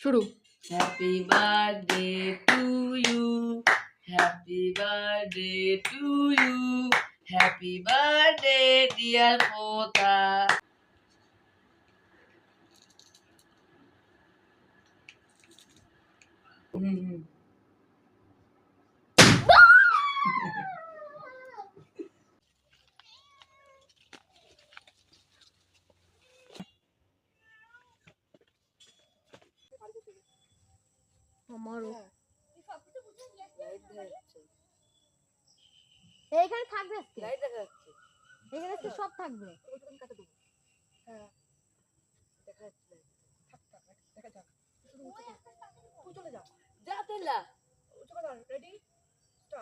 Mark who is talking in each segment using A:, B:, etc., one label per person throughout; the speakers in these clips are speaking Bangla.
A: শুরু
B: happy birthday to you happy birthday to you happy birthday dear পোতা
A: আমারও।
C: এইখানে থাকবে আজকে? এখানে আজকে সব থাকবে?
B: যা।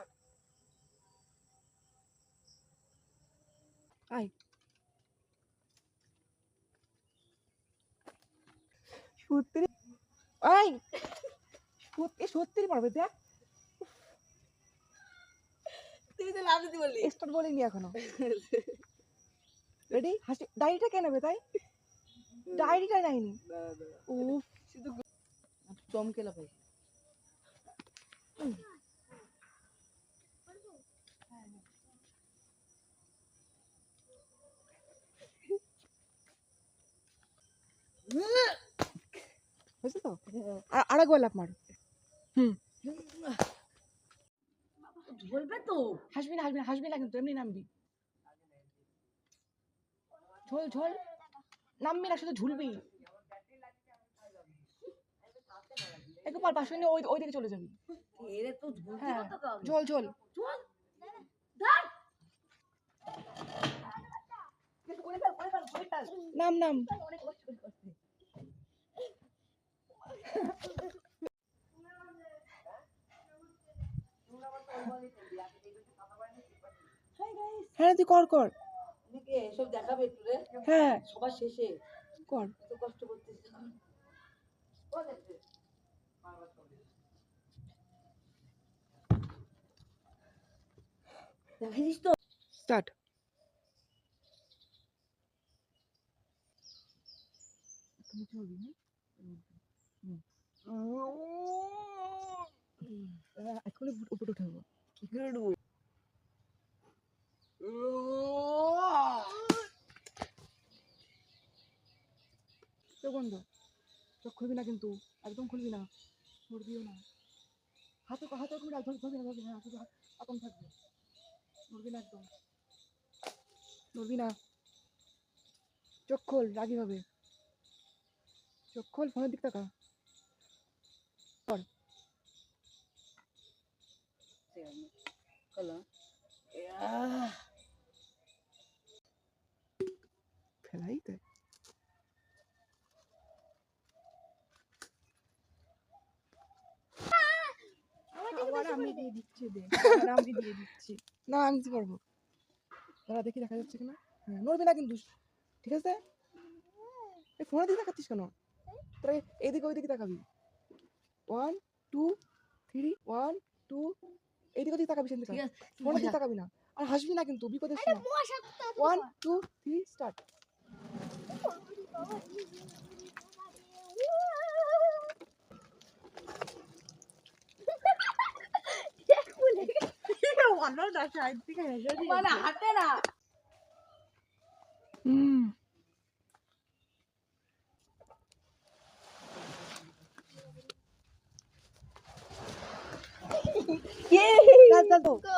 A: আয়। সত্যি আই সত্যি সত্যি পারবে দেখ।
B: তুই তো লাভ দিতে বললি?
A: স্টার্ট বলিনি এখনও। রেডি হাসি ডায়েরিটা কে নেবে তাই? ডায়েরিটা নেয়নি। উফ।
B: শুধু চমকে লাফাই
A: হয়েছে তো? আর আরেকবার লাভ মার। হুম।
B: বলবে তো।
A: হাসবি না হাসবি না হাসবি না কিন্তু এমনি নামবি। ঝোল ঝোল। নামবি না শুধু ঝুলবি। একটু পার পাশে নিয়ে ওই ওই দিকে চলে যাবি।
B: এরে তো ঝুলতে
A: হ্যাঁ ঝোল ঝোল। নাম নাম। হ্যাঁ তুই কর কর।
B: এসব দেখাবে একটু রে।
A: হ্যাঁ।
B: সবার শেষে।
A: কর।
B: কষ্ট করতেছিস। দেখিস তো?
A: স্টার্ট। এখনই উপরে উঠাবো? বন্ধ। চোখ খুলবি না কিন্তু, একদম খুলবি না। নড়বিও না। হাতে হাতে খুলবি না ধরবি না, ধরবি শুধু হাত আপন থাকবে। নড়বি না একদম। নড়বি না। চোখ খোল, রাগি হবে। চোখ খোল, ফোনের দিক তাকা।
B: হলো।
A: ফেলাই দে আবার আমি দিয়ে দিচ্ছি দে আমি দিয়ে দিচ্ছি। না আমি দিতে পারব। দাঁড়া দেখি দেখা যাচ্ছে কিনা? হ্যাঁ নড়বি না কিন্তু। ঠিক আছে? এই ফোনের দিকে তাকাচ্ছিস কেন? তোরা এইদিকে ওইদিকে তাকাবি। One two three one two এইদিকে ওদিকে তাকাবি সেদিকে
B: ঠিক আছে
A: ফোনের দিকে তাকাবি না। আর হাসবি না কিন্তু বিপদের সময়। ওয়ান টু থ্রি স্টার্ট
B: মানে হাতে না।
A: হুম। চল তো